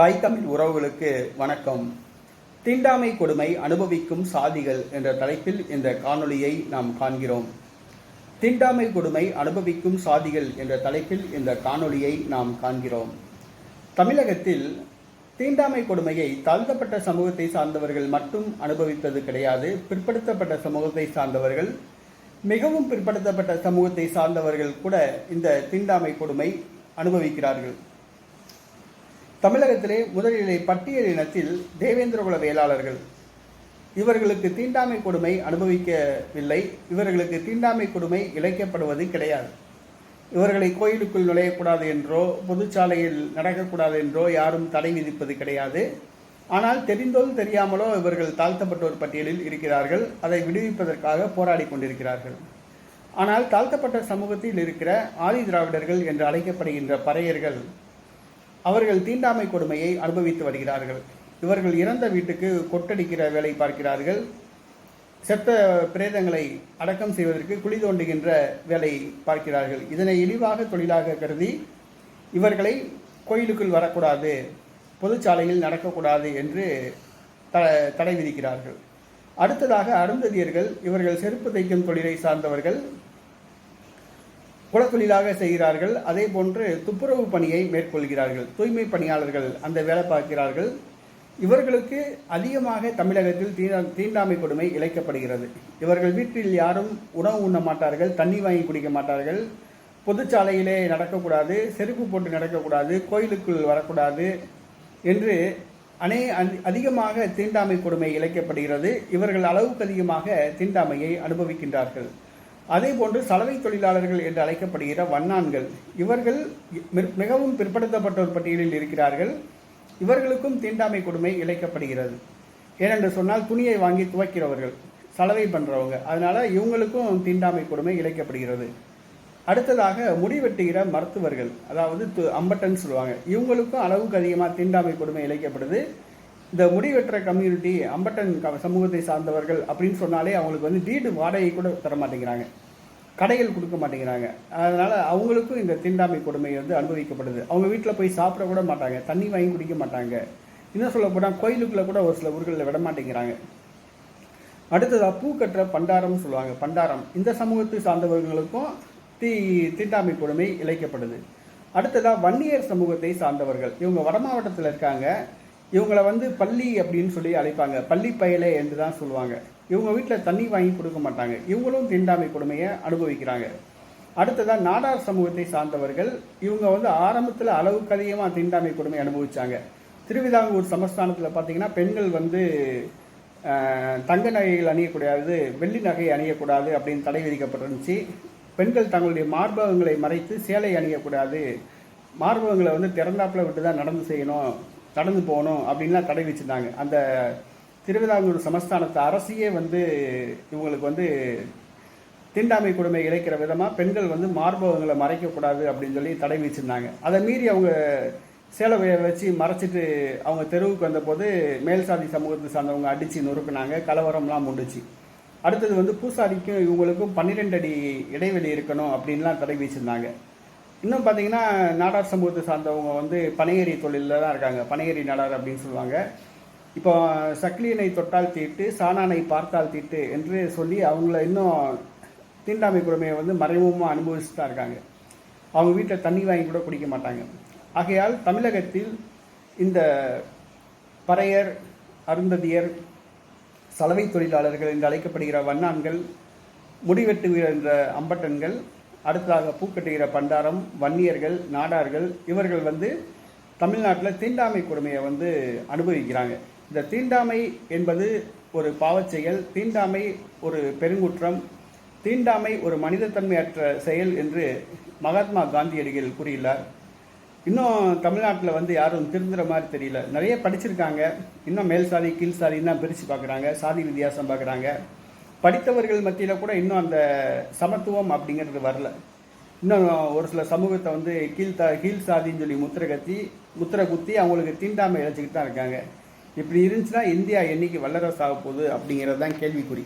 தாய் தமிழ் உறவுகளுக்கு வணக்கம். தீண்டாமை கொடுமை அனுபவிக்கும் சாதிகள் என்ற தலைப்பில் இந்த காணொளியை நாம் காண்கிறோம். தீண்டாமை கொடுமை அனுபவிக்கும் சாதிகள் என்ற தலைப்பில் இந்த காணொளியை நாம் காண்கிறோம். தமிழகத்தில் தீண்டாமை கொடுமையை தாழ்த்தப்பட்ட சமூகத்தை சார்ந்தவர்கள் மட்டும் அனுபவிப்பது கிடையாது. பிற்படுத்தப்பட்ட சமூகத்தை சார்ந்தவர்கள் மிகவும் பிற்படுத்தப்பட்ட சமூகத்தை சார்ந்தவர்கள் கூட இந்த தீண்டாமை கொடுமை அனுபவிக்கிறார்கள். தமிழகத்திலே முதலிலே பட்டியல் இனத்தில் தேவேந்திரகுல வேளாளர்கள். இவர்களுக்கு தீண்டாமை கொடுமை அனுபவிக்கவில்லை. இவர்களுக்கு தீண்டாமை கொடுமை இழைக்கப்படுவது கிடையாது. இவர்களை கோயிலுக்குள் நுழையக்கூடாது என்றோ பொதுச்சாலையில் நடக்கக்கூடாது என்றோ யாரும் தடை விதிப்பது கிடையாது. ஆனால் தெரிந்தோ தெரியாமலோ இவர்கள் தாழ்த்தப்பட்டோர் பட்டியலில் இருக்கிறார்கள். அதை விடுவிப்பதற்காக போராடி கொண்டிருக்கிறார்கள். ஆனால் தாழ்த்தப்பட்ட சமூகத்தில் இருக்கிற ஆதி திராவிடர்கள் என்று அழைக்கப்படுகின்ற பறையர்கள் அவர்கள் தீண்டாமை கொடுமையை அனுபவித்து வருகிறார்கள். இவர்கள் இறந்த வீட்டுக்கு கொட்டடிக்கிற வேலை பார்க்கிறார்கள். செத்த பிரேதங்களை அடக்கம் செய்வதற்கு குழி தோண்டுகின்ற வேலை பார்க்கிறார்கள். இதனை இழிவாக தொழிலாக கருதி இவர்களை கோயிலுக்குள் வரக்கூடாது பொதுச்சாலையில் நடக்கக்கூடாது என்று த தடை விதிக்கிறார்கள். அடுத்ததாக அருந்ததியர்கள் இவர்கள் செருப்பு தைக்கும் தொழிலை சார்ந்தவர்கள். குலத்தொழிலாக செய்கிறார்கள் அதே போன்று துப்புரவு பணியை மேற்கொள்கிறார்கள் தூய்மை பணியாளர்கள் அந்த வேலை பார்க்கிறார்கள். இவர்களுக்கு அதிகமாக தமிழகத்தில் தீண்டா தீண்டாமை கொடுமை இழைக்கப்படுகிறது. இவர்கள் வீட்டில் யாரும் உணவு உண்ண மாட்டார்கள் தண்ணி வாங்கி குடிக்க மாட்டார்கள். பொதுச்சாலையிலே நடக்கக்கூடாது செருப்பு போட்டு நடக்கக்கூடாது கோயிலுக்குள் வரக்கூடாது என்று அனே அதிகமாக தீண்டாமை கொடுமை இழைக்கப்படுகிறது. இவர்கள் அளவுக்கு அதிகமாக தீண்டாமையை அனுபவிக்கின்றார்கள். அதே போன்று சலவை தொழிலாளர்கள் என்று அழைக்கப்படுகிற வண்ணான்கள் இவர்கள் மிகவும் பிற்படுத்தப்பட்டோர் பட்டியலில் இருக்கிறார்கள். இவர்களுக்கும் தீண்டாமை கொடுமை இழைக்கப்படுகிறது. ஏனென்று சொன்னால் துணியை வாங்கி துவைக்கிறவர்கள் சலவை பண்ணுறவங்க அதனால் இவங்களுக்கும் தீண்டாமை கொடுமை இழைக்கப்படுகிறது. அடுத்ததாக முடிவெட்டுகிற மருத்துவர்கள் அதாவது து அம்பட்டன் சொல்லுவாங்க. இவங்களுக்கும் அளவுக்கு அதிகமாக தீண்டாமை கொடுமை இழைக்கப்படுது. இந்த முடிவெட்டுற கம்யூனிட்டி அம்பட்டன் சமூகத்தை சார்ந்தவர்கள் அப்படின்னு சொன்னாலே அவங்களுக்கு வந்து வீடு வாடகை கூட தர மாட்டேங்கிறாங்க. கடைகள் கொடுக்க மாட்டேங்கிறாங்க. அதனால் அவங்களுக்கும் இந்த தீண்டாமை கொடுமை வந்து அனுபவிக்கப்படுது. அவங்க வீட்டில் போய் சாப்பிட கூட மாட்டாங்க. தண்ணி வாங்கி குடிக்க மாட்டாங்க. இன்னும் சொல்ல போனால் கோயிலுக்குள்ளே கூட ஒரு சில ஊர்களில் விட மாட்டேங்கிறாங்க. அடுத்ததாக பூ கட்டுற பண்டாரம்னு சொல்லுவாங்க. பண்டாரம். இந்த சமூகத்தை சார்ந்தவர்களுக்கும் தீ தீண்டாமை கொடுமை இழைக்கப்படுது. அடுத்ததாக வன்னியர் சமூகத்தை சார்ந்தவர்கள். இவங்க வட மாவட்டத்தில் இருக்காங்க. இவங்களை வந்து பள்ளி அப்படின்னு சொல்லி அழைப்பாங்க. பள்ளி பயலை என்று தான் சொல்லுவாங்க. இவங்க வீட்டில் தண்ணி வாங்கி கொடுக்க மாட்டாங்க. இவங்களும் தீண்டாமை கொடுமையை அனுபவிக்கிறாங்க. அடுத்ததாக நாடார் சமூகத்தை சார்ந்தவர்கள் இவங்க வந்து ஆரம்பத்தில் அளவுக்கு அதிகமாக தீண்டாமை கொடுமை அனுபவித்தாங்க திருவிதாங்கூர் சமஸ்தானத்தில் பார்த்தீங்கன்னா பெண்கள் வந்து தங்க நகைகள் அணியக்கூடாது வெள்ளி நகை அணியக்கூடாது அப்படின்னு தடை விதிக்கப்பட்டிருந்துச்சு. பெண்கள் தங்களுடைய மார்பகங்களை மறைத்து சேலை அணியக்கூடாது. மார்பகங்களை வந்து திறந்தாப்பில் விட்டு தான் நடந்து செய்யணும் நடந்து போகணும் அப்படின்லாம் தடை வச்சுருந்தாங்க அந்த திருவிதாங்கூர் சமஸ்தானத்து அரசியே வந்து இவங்களுக்கு வந்து தீண்டாமை கொடுமை இழைக்கிற விதமாக பெண்கள் வந்து மார்பகங்களை மறைக்கக்கூடாது அப்படின்னு சொல்லி தடை வச்சுருந்தாங்க அதை மீறி அவங்க சேலை வச்சு மறைச்சிட்டு அவங்க தெருவுக்கு வந்தபோது மேல் சாதி சமூகத்தை சார்ந்தவங்க அடித்து நொறுக்குனாங்க கலவரம்லாம் முண்டுச்சு. அடுத்தது வந்து பூசாரிக்கும் இவங்களுக்கும் பன்னிரெண்டு அடி இடைவெளி இருக்கணும் அப்படின்லாம் தடை வச்சுருந்தாங்க இன்னும் பார்த்தீங்கன்னா நாடார் சமூகத்தை சார்ந்தவங்க வந்து பனையேறி தொழிலில் தான் இருக்காங்க. பனையேறி நாடார் அப்படின்னு சொல்லுவாங்க. இப்போ சக்லியனை தொட்டால் தீட்டு சாணானை பார்த்தால் தீட்டு என்று சொல்லி அவங்கள இன்னும் தீண்டாமை கொடுமையை வந்து மறைமுகமாக அனுபவிச்சு தான் இருக்காங்க. அவங்க வீட்டில் தண்ணி வாங்கி கூட குடிக்க மாட்டாங்க. ஆகையால் தமிழகத்தில் இந்த பறையர் அருந்ததியர் சலவை தொழிலாளர்கள் என்று அழைக்கப்படுகிற வண்ணான்கள் முடிவெட்டுகிற அம்பட்டன்கள் அடுத்ததாக பூக்கட்டுகிற பண்டாரம் வன்னியர்கள் நாடார்கள் இவர்கள் வந்து தமிழ்நாட்டில் தீண்டாமை கொடுமையை வந்து அனுபவிக்கிறாங்க. இந்த தீண்டாமை என்பது ஒரு பாவச் செயல் தீண்டாமை ஒரு பெருங்குற்றம் தீண்டாமை ஒரு மனிதத்தன்மையற்ற செயல் என்று மகாத்மா காந்தியடிகள் கூறியுள்ளார். இன்னும் தமிழ்நாட்டில் வந்து யாரும் திருந்துற மாதிரி தெரியல. நிறைய படிச்சிருக்காங்க. இன்னும் மேல் சாதி கீழ் சாதின்னு தான் பிரித்து பார்க்குறாங்க. சாதி வித்தியாசம் பார்க்குறாங்க. படித்தவர்கள் மத்தியில் கூட இன்னும் அந்த சமத்துவம் அப்படிங்கிறது வரல. இன்னும் ஒரு சில சமூகத்தை வந்து கீழ் தா கீழ் சாதின்னு சொல்லி முத்திரை கத்தி முத்திரை குத்தி அவங்களுக்கு தீண்டாமை இழைச்சிக்கிட்டு தான் இருக்காங்க. இப்படி இருந்துச்சுன்னா இந்தியா என்னைக்கு வல்லரசு ஆக போகுது அப்படிங்கிறது தான் கேள்விக்குறி.